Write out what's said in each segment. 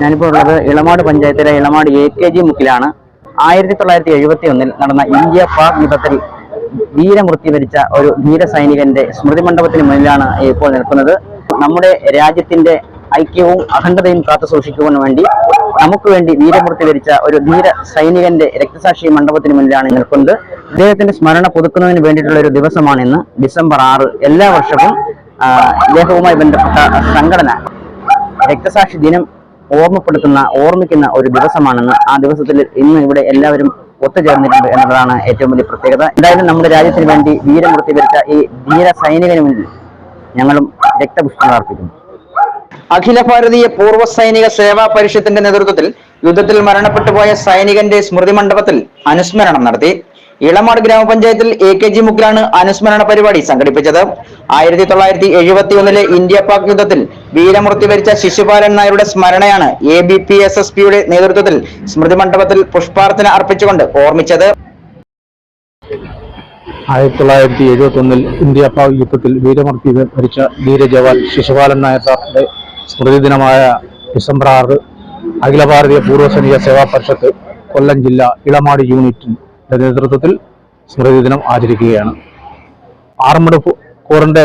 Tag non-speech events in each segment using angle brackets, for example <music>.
ഞാനിപ്പോൾ ഉള്ളത് ഇളമാട് പഞ്ചായത്തിലെ ഇളമാട് എ കെ ജി മുക്കിലാണ്. ആയിരത്തി തൊള്ളായിരത്തി എഴുപത്തി ഒന്നിൽ നടന്ന ഇന്ത്യ പാക് യുദ്ധത്തിൽ വീരമൃത്യു വരിച്ച ഒരു ധീര സൈനികന്റെ സ്മൃതി മണ്ഡപത്തിന് മുന്നിലാണ് ഇപ്പോൾ നിൽക്കുന്നത്. നമ്മുടെ രാജ്യത്തിന്റെ ഐക്യവും അഖണ്ഡതയും കാത്തു സൂക്ഷിക്കുവാൻ വേണ്ടി നമുക്ക് വേണ്ടി വീരമൃത്യു വരിച്ച ഒരു ധീര സൈനികന്റെ രക്തസാക്ഷി മണ്ഡപത്തിന് മുന്നിലാണ് നിൽക്കുന്നത്. അദ്ദേഹത്തിന്റെ സ്മരണ പുതുക്കുന്നതിന് വേണ്ടിയിട്ടുള്ള ഒരു ദിവസമാണ് ഇന്ന് ഡിസംബർ ആറ്. എല്ലാ വർഷവും ഇദ്ദേഹവുമായി ബന്ധപ്പെട്ട സംഘടന രക്തസാക്ഷി ദിനം ഓർമ്മപ്പെടുത്തുന്ന ഓർമ്മിക്കുന്ന ഒരു ദിവസമാണെന്ന് ആ ദിവസത്തിൽ ഇന്ന് ഇവിടെ എല്ലാവരും ഒത്തുചേർന്നിട്ടുണ്ട് എന്നതാണ് ഏറ്റവും വലിയ പ്രത്യേകത. എന്തായാലും നമ്മുടെ രാജ്യത്തിന് വേണ്ടി വീരമൃത്തി വരിച്ച ഈ ധീര സൈനികന് മുന്നിൽ ഞങ്ങളും രക്തപുഷ്പങ്ങൾ അർപ്പിക്കുന്നു. അഖില ഭാരതീയ പൂർവ സൈനിക സേവാ പരിഷത്തിന്റെ നേതൃത്വത്തിൽ യുദ്ധത്തിൽ മരണപ്പെട്ടു പോയ സൈനികന്റെ സ്മൃതി മണ്ഡപത്തിൽ അനുസ്മരണം നടത്തി. ഇളമാട് ഗ്രാമപഞ്ചായത്തിൽ എ കെ ജി മുക്കിലാണ് അനുസ്മരണ പരിപാടി സംഘടിപ്പിച്ചത്. ആയിരത്തി തൊള്ളായിരത്തി എഴുപത്തി ഒന്നിലെ ഇന്ത്യ പാക് യുദ്ധത്തിൽ വീരമൃത്യു വരിച്ച ശിശുപാലൻ നായരുടെ സ്മരണയാണ് A B P S S പിയുടെ നേതൃത്വത്തിൽ സ്മൃതി മണ്ഡപത്തിൽ പുഷ്പാർച്ചന അർപ്പിച്ചുകൊണ്ട് ഓർമ്മിച്ചത്. ആയിരത്തി തൊള്ളായിരത്തി എഴുപത്തി ഒന്നിൽ ഇന്ത്യ പാക് യുദ്ധത്തിൽ വീരമൃത്യു വരിച്ച ധീരജവാൻ ശിശുപാലൻ നായർ സാറിന്റെ സ്മൃതി ദിനമായ ഡിസംബർ ആറ് അഖില ഭാരതീയ പൂർവ സൈനിക സേവാ പരിഷത്ത് കൊല്ലം ജില്ല ഇളമാട് യൂണിറ്റിന്റെ നേതൃത്വത്തിൽ സ്മൃതി ദിനം ആചരിക്കുകയാണ്. ആർമഡ് കോറിന്റെ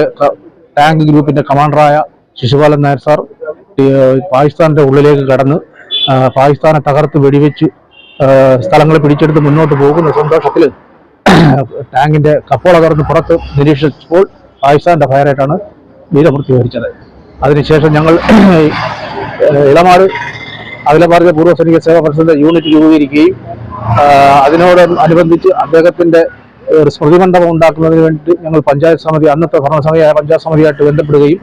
ടാങ്ക് ഗ്രൂപ്പിന്റെ കമാൻഡറായ ശിശുപാലൻ നായർ സാർ പാകിസ്ഥാന്റെ ഉള്ളിലേക്ക് കടന്ന് പാകിസ്ഥാനെ തകർത്ത് വെടിവെച്ച് സ്ഥലങ്ങൾ പിടിച്ചെടുത്ത് മുന്നോട്ട് പോകുന്ന സന്തോഷത്തിൽ <coughs> ടാങ്കിന്റെ കപ്പോള തുറന്ന് പുറത്ത് നിരീക്ഷിച്ചപ്പോൾ പാകിസ്ഥാന്റെ ഫയറായിട്ടാണ് വീരമൃത്യു വരിച്ചത്. അതിനുശേഷം ഞങ്ങൾ ഇളമാട് അഖില ഭാരത പൂർവ സൈനിക സേവാ പരിഷത്തിന്റെ യൂണിറ്റ് രൂപീകരിക്കുകയും അതിനോട് അനുബന്ധിച്ച് അദ്ദേഹത്തിന്റെ ഒരു സ്മൃതി മണ്ഡപം ഉണ്ടാക്കുന്നതിന് വേണ്ടി ഞങ്ങൾ പഞ്ചായത്ത് സമിതി അന്നത്തെ ഭരണസമിതിയായ പഞ്ചായത്ത് സമിതിയായിട്ട് ബന്ധപ്പെടുകയും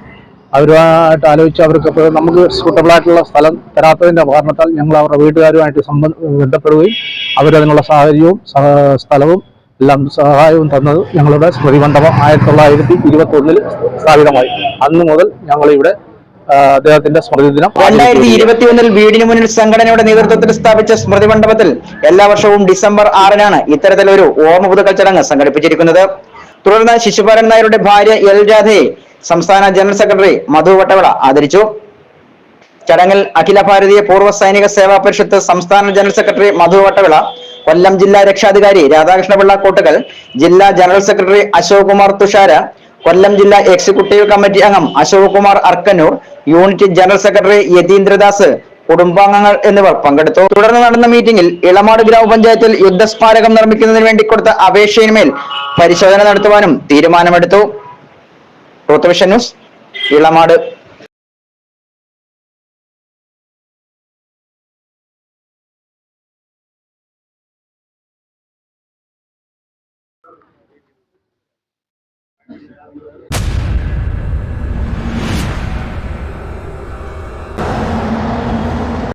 അവരുമായിട്ട് ആലോചിച്ച് അവർക്ക് നമുക്ക് സൂട്ടബിൾ ആയിട്ടുള്ള സ്ഥലം തരാത്തതിന്റെ കാരണത്താൽ ഞങ്ങൾ അവരുടെ വീട്ടുകാരുമായിട്ട് സംബന്ധ ബന്ധപ്പെടുകയും അവരതിനുള്ള സാഹചര്യവും സഹ- സ്ഥലവും എല്ലാം സഹായവും തന്നത് ഞങ്ങളുടെ സ്മൃതി മണ്ഡപം ആയിരത്തി തൊള്ളായിരത്തി ഇരുപത്തി ഒന്നിൽ സ്ഥാപിതമായി. അന്ന് മുതൽ ഞങ്ങൾ ഇവിടെ അദ്ദേഹത്തിന്റെ സ്മൃതി ദിനം രണ്ടായിരത്തി ഇരുപത്തി ഒന്നിൽ വീടിന് മുന്നിൽ സംഘടനയുടെ നേതൃത്വത്തിൽ സ്ഥാപിച്ച സ്മൃതി മണ്ഡപത്തിൽ എല്ലാ വർഷവും ഡിസംബർ ആറിനാണ് ഇത്തരത്തിലൊരു ഓമ പുതുക്കൽ ചടങ്ങ് സംഘടിപ്പിച്ചിരിക്കുന്നത്. തുടർന്ന് ശിശുപാലൻ നായരുടെ ഭാര്യ എൽ രാധയെ സംസ്ഥാന ജനറൽ സെക്രട്ടറി മധു വട്ടവട ആദരിച്ചു. ചടങ്ങിൽ അഖില ഭാരതീയ പൂർവ സൈനിക സേവാ പരിഷത്ത് സംസ്ഥാന ജനറൽ സെക്രട്ടറി മധു വട്ടവിള കൊല്ലം ജില്ലാ രക്ഷാധികാരി രാധാകൃഷ്ണപിള്ള കോട്ടകൽ ജില്ലാ ജനറൽ സെക്രട്ടറി അശോക് കുമാർ തുഷാര കൊല്ലം ജില്ലാ എക്സിക്യൂട്ടീവ് കമ്മിറ്റി അംഗം Ashok Kumar Arkannur unit general secretary Yatheendradas കുടുംബാംഗങ്ങൾ എന്നിവർ പങ്കെടുത്തു. തുടർന്ന് നടന്ന മീറ്റിംഗിൽ ഇളമാട് ഗ്രാമപഞ്ചായത്തിൽ യുദ്ധസ്മാരകം നിർമ്മിക്കുന്നതിന് വേണ്ടി കൊടുത്ത അപേക്ഷയിന്മേൽ പരിശോധന നടത്തുവാനും തീരുമാനമെടുത്തു. ന്യൂസ് ഇളമാട്.